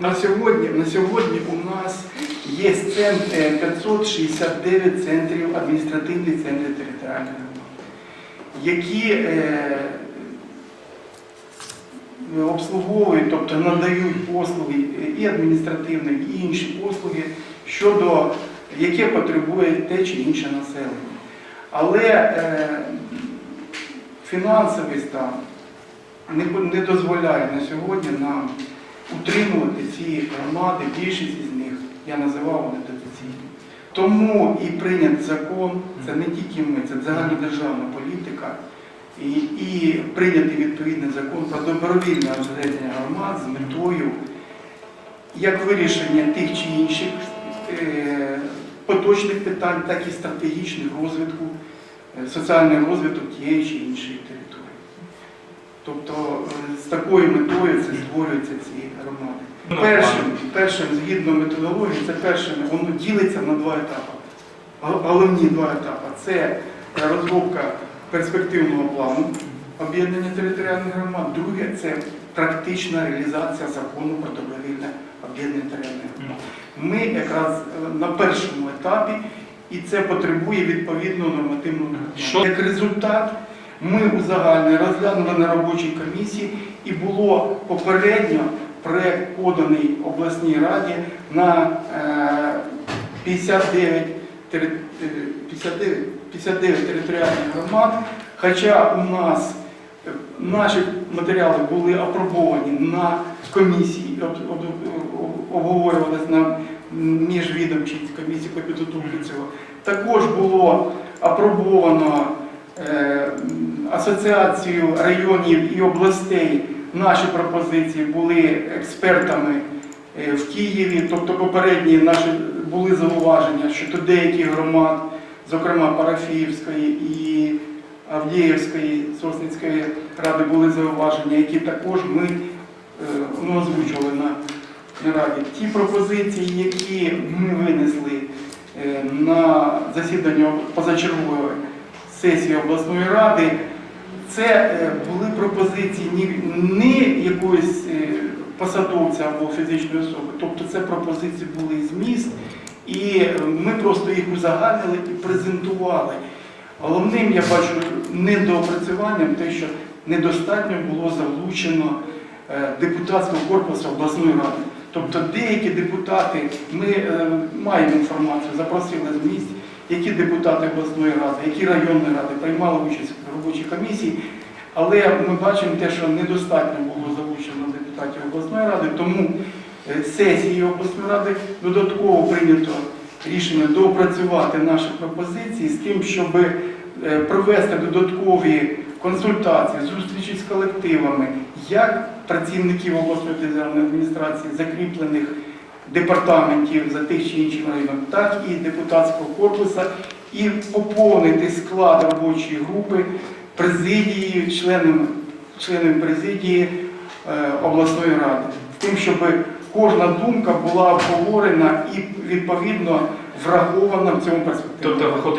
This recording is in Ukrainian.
На сьогодні, на сьогодні у нас є цен- е, 569 центрів, адміністративних центрів територіальної громади, які е, обслуговують, тобто надають послуги і адміністративні, і інші послуги, щодо яке потребує те чи інше населення. Але е, фінансовий стан не, не дозволяє на сьогодні нам утримувати ці громади, більшість із них, я називав вони дотаційні. Тому і прийнят закон, це не тільки ми, це загальнодержавна політика, і, і прийнятий відповідний закон про добровільне розведення громад з метою як вирішення тих чи інших е, поточних питань, так і стратегічних розвитку, е, соціальний розвиток тієї чи іншої території. Тобто е, з такою метою це створюються ці громади. Першим, першим згідно методології, це першим, воно ділиться на два етапи. Гол- Головні два етапи це розробка перспективного плану об'єднання територіальних громад. Друге це практична реалізація закону про добровільне об'єднання територіальних громад. Ми якраз е, на першому етапі, і це потребує відповідного нормативного? Як результат, ми узагальнили, розглянули на робочій комісії, і було попередньо проект поданий обласній раді на е, 59, е, 59, 59 територіальних громад. Хоча у нас е, наші матеріали були апробовані на комісії, об- об- об- обговорювалися на міжвідомчій комісії по підготовці цього. Також було апробовано е, асоціацією районів і областей. Наші пропозиції були експертами е, в Києві, тобто попередні наші були зауваження щодо деяких громад, зокрема Парафіївської і Авдіївської, Сосницької ради були зауваження, які також ми е, ну, озвучували на, раді. Ті пропозиції, які ми винесли на засідання позачергової сесії обласної ради, це е, були пропозиції не якоїсь е, посадовця або фізичної особи, тобто це пропозиції були з міст, і е, ми просто їх узагальнили і презентували. Головним я бачу недоопрацюванням те, що недостатньо було залучено депутатського корпусу обласної ради. Тобто деякі депутати, ми маємо інформацію, запросили з місць, які депутати обласної ради, які районної ради приймали участь в робочій комісії, але ми бачимо те, що недостатньо було залучено депутатів обласної ради, тому е, сесії обласної ради додатково прийнято рішення доопрацювати наші пропозиції з тим, щоб е, провести додаткові консультації, зустрічі з колективами, як працівників обласної державної адміністрації, закріплених департаментів за тих чи інших районах, так і депутатського корпусу, і поповнити склад робочої групи президії, членами, членами президії обласної ради, тим, щоб кожна думка була обговорена і відповідно врахована в цьому перспективі. Тобто.